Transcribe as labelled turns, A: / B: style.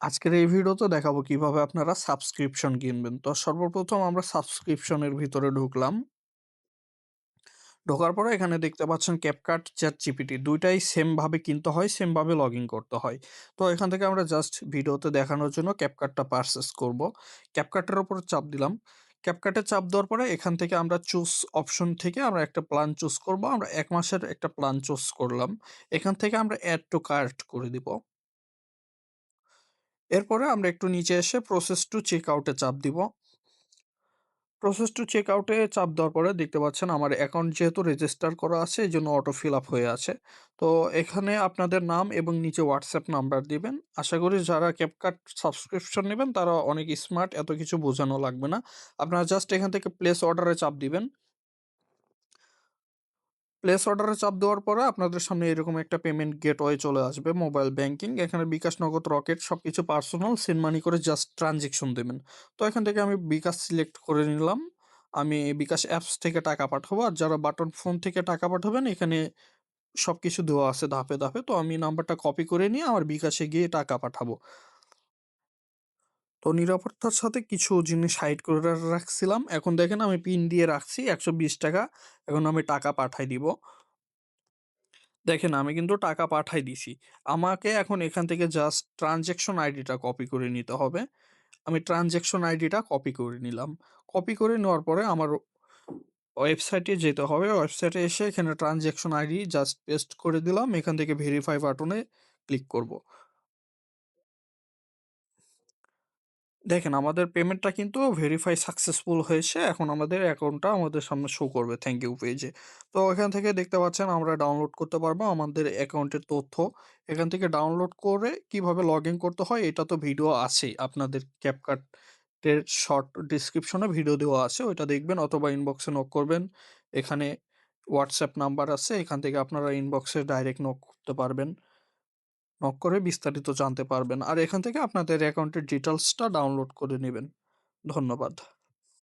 A: আজকের এই ভিডিওতে দেখাবো কীভাবে আপনারা সাবস্ক্রিপশন কিনবেন। তো সর্বপ্রথম আমরা সাবস্ক্রিপশনের ভিতরে ঢুকলাম। ঢোকার পরে এখানে দেখতে পাচ্ছেন CapCut, ChatGPT ২ দুইটাই সেম ভাবে কিনতে হয়, সেম ভাবে লগইন করতে হয়। তো এখান থেকে আমরা জাস্ট ভিডিওতে দেখানোর জন্য CapCut টা পারচেজ করব। এর উপর চাপ দিলাম। এ চাপ দেওয়ার পরে এখান থেকে আমরা চুজ অপশন থেকে আমরা একটা প্ল্যান চুজ করব। আমরা এক মাসের একটা প্ল্যান চুজ করলাম। এখান থেকে আমরা অ্যাড টু কার্ট করে দিব। এরপরে আমরা একটু নিচে এসে প্রসেস টু চেক আউট চাপ দিব। প্রসেস টু চেক আউট চাপ দেওয়ার পরে দেখতে পাচ্ছেন আমার অ্যাকাউন্ট যেহেতু রেজিস্টার করা আছে এই জন্য অটো ফিল আপ হয়ে আছে। তো এখানে আপনাদের নাম এবং নিচে হোয়াটসঅ্যাপ নাম্বার দিবেন। আশা করি যারা CapCut সাবস্ক্রিপশন নেবেন, তারা অনেক স্মার্ট এত কিছু বোঝানো লাগবে না। আপনারা জাস্ট এখান থেকে প্লেস অর্ডারে চাপ দিবেন। প্লেস অর্ডারে চাপ দেওয়ার পরে আপনাদের সামনে এরকম একটা পেমেন্ট গেটওয়ে চলে আসবে মোবাইল ব্যাংকিং এখানে বিকাশ নগদ রকেট সব কিছু পার্সোনাল সেন্ড মানি করে জাস্ট ট্রানজেকশন দেবেন। তো এখান থেকে আমি বিকাশ সিলেক্ট করে নিলাম, আমি বিকাশ অ্যাপস থেকে টাকা পাঠাবো, আর যারা বাটন ফোন থেকে টাকা পাঠাবেন, এখানে সব কিছু দেওয়া আছে ধাপে ধাপে, তো আমি নাম্বারটা কপি করে নিয়ে আমার বিকাশে গিয়ে টাকা পাঠাবো। তো নিরাপত্তার সাথে কিছু জিনিস হাইড করে রাখছিলাম। এখন দেখেন আমি পিন দিয়ে রাখছি একশো বিশ টাকা। এখন আমি টাকা পাঠাই দিব। দেখেন আমি কিন্তু টাকা পাঠাই দিছি। আমাকে এখন এখান থেকে জাস্ট ট্রানজ্যাকশন আইডিটা কপি করে নিতে হবে। আমি ট্রানজ্যাকশন আইডিটা কপি করে নিলাম। কপি করে নেওয়ার পরে আমার ওয়েবসাইটে যেতে হবে। ওয়েবসাইটে এসে এখানে ট্রানজ্যাকশন আইডি জাস্ট পেস্ট করে দিলাম। এখান থেকে ভেরিফাই বাটনে ক্লিক করব। দেখেন, আমাদের পেমেন্টটা কিন্তু ভেরিফাই সাকসেসফুল হয়েছে। এখন আমাদের অ্যাকাউন্টটা আমাদের সামনে শো করবে। থ্যাংক ইউ পেজে তো এখান থেকে দেখতে পাচ্ছেন, আমরা ডাউনলোড করতে পারব আমাদের অ্যাকাউন্টের তথ্য। এখান থেকে ডাউনলোড করে কীভাবে লগ করতে হয়, এটা তো ভিডিও আছেই। আপনাদের ক্যাপকাটের শর্ট ডিসক্রিপশনে ভিডিও দেওয়া আছে, ওইটা দেখবেন অথবা ইনবক্সে নক করবেন। এখানে হোয়াটসঅ্যাপ নাম্বার আছে, এখান থেকে আপনারা ইনবক্সে ডাইরেক্ট নক করতে পারবেন। নক করে বিস্তারিত জানতে পারবেন। আর এখান থেকে আপনাদের অ্যাকাউন্টের ডিটেলসটা ডাউনলোড করে নেবেন। ধন্যবাদ।